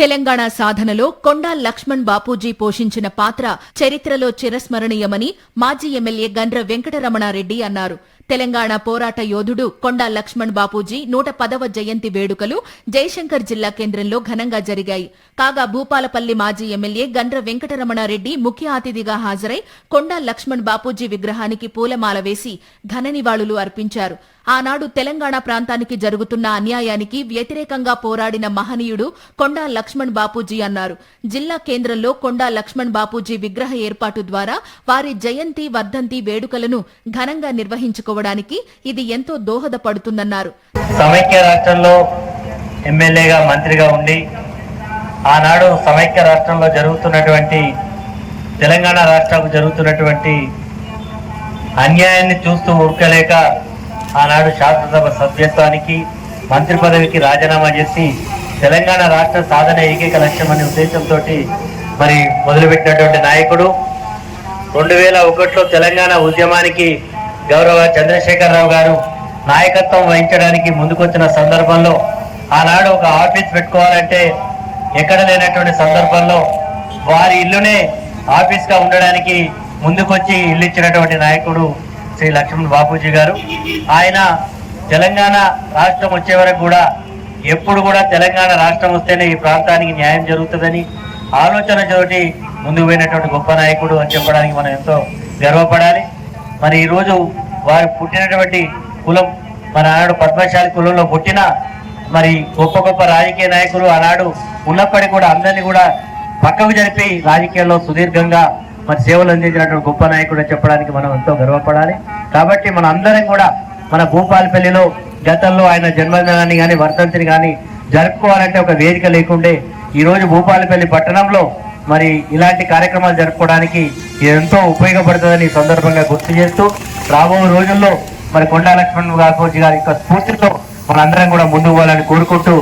తెలంగాణ సాధనలో కొండా లక్ష్మణ్ బాపూజీ పోషించిన పాత్ర చరిత్రలో చిరస్మరణీయమని మాజీ ఎమ్మెల్యే గండ్ర వెంకటరమణారెడ్డి అన్నారు. తెలంగాణ పోరాట యోధుడు కొండా లక్ష్మణ్ బాపూజీ నూట పదవ జయంతి వేడుకలు జయశంకర్ జిల్లా కేంద్రంలో ఘనంగా జరిగాయి. కాగా భూపాలపల్లి మాజీ ఎమ్మెల్యే గండ్ర వెంకటరమణారెడ్డి ముఖ్య అతిథిగా హాజరై కొండా లక్ష్మణ్ బాపూజీ విగ్రహానికి పూలమాల వేసి ఘన నివాళులు అర్పించారు. ఆనాడు తెలంగాణ ప్రాంతానికి జరుగుతున్న అన్యాయానికి వ్యతిరేకంగా పోరాడిన మహనీయుడు కొండా లక్ష్మణ్ బాపూజీ అన్నారు. జిల్లా కేంద్రంలో కొండా లక్ష్మణ్ బాపూజీ విగ్రహ ఏర్పాటు ద్వారా వారి జయంతి వర్ధంతి వేడుకలను ఘనంగా నిర్వహించుకోవడానికి ఇది ఎంతో దోహదపడుతుందన్నారు. సమైక్య రాష్ట్రంలో ఎమ్మెల్యేగా మంత్రిగా ఉండి ఆనాడు సమైక్య రాష్ట్రంలో జరుగుతున్నటువంటి తెలంగాణ రాష్ట్రాలకు జరుగుతున్నటువంటి అన్యాయాన్ని చూస్తూ ఉడకలేక ఆనాడు శాసనసభ సభ్యత్వానికి మంత్రి పదవికి రాజీనామా చేసి తెలంగాణ రాష్ట్ర సాధన ఏకైక లక్ష్యం అనే ఉద్దేశంతో మరి మొదలుపెట్టినటువంటి నాయకుడు. రెండు వేల ఒకటిలో తెలంగాణ ఉద్యమానికి గౌరవ చంద్రశేఖరరావు గారు నాయకత్వం వహించడానికి ముందుకొచ్చిన సందర్భంలో ఆనాడు ఒక ఆఫీస్ పెట్టుకోవాలంటే ఎక్కడ లేనటువంటి సందర్భంలో వారి ఇల్లునే ఆఫీస్గా ఉండడానికి ముందుకొచ్చి ఇల్లు ఇచ్చినటువంటి నాయకుడు శ్రీ లక్ష్మణ్ బాపూజీ గారు. ఆయన తెలంగాణ రాష్ట్రం వచ్చే వరకు కూడా ఎప్పుడు కూడా తెలంగాణ రాష్ట్రం వస్తేనే ఈ ప్రాంతానికి న్యాయం జరుగుతుందని ఆలోచన చోటి ముందుకు పోయినటువంటి గొప్ప నాయకుడు అని చెప్పడానికి మనం ఎంతో గర్వపడాలి. మరి ఈరోజు వారు పుట్టినటువంటి కులం మరి ఆనాడు పద్మశాలి కులంలో పుట్టిన మరి గొప్ప గొప్ప రాజకీయ నాయకులు ఆనాడు ఉన్నప్పటికీ కూడా అందరినీ కూడా పక్కకు జరిపి రాజకీయాల్లో సుదీర్ఘంగా మరి సేవలు అందించినటువంటి గొప్ప నాయకుడు చెప్పడానికి మనం ఎంతో గర్వపడాలి. కాబట్టి మన అందరం కూడా మన భూపాలపల్లిలో గతంలో ఆయన జన్మదినాన్ని కానీ వర్ధంతిని కానీ జరుపుకోవాలంటే ఒక వేదిక లేకుండే ఈ రోజు భూపాలపల్లి పట్టణంలో మరి ఇలాంటి కార్యక్రమాలు జరుపుకోవడానికి ఇది ఎంతో ఉపయోగపడుతుందని సందర్భంగా గుర్తు చేస్తూ రాబో రోజుల్లో మరి కొండా లక్ష్మణ్ గారి గారి యొక్క స్ఫూర్తితో మనందరం కూడా ముందుకు పోవాలని కోరుకుంటూ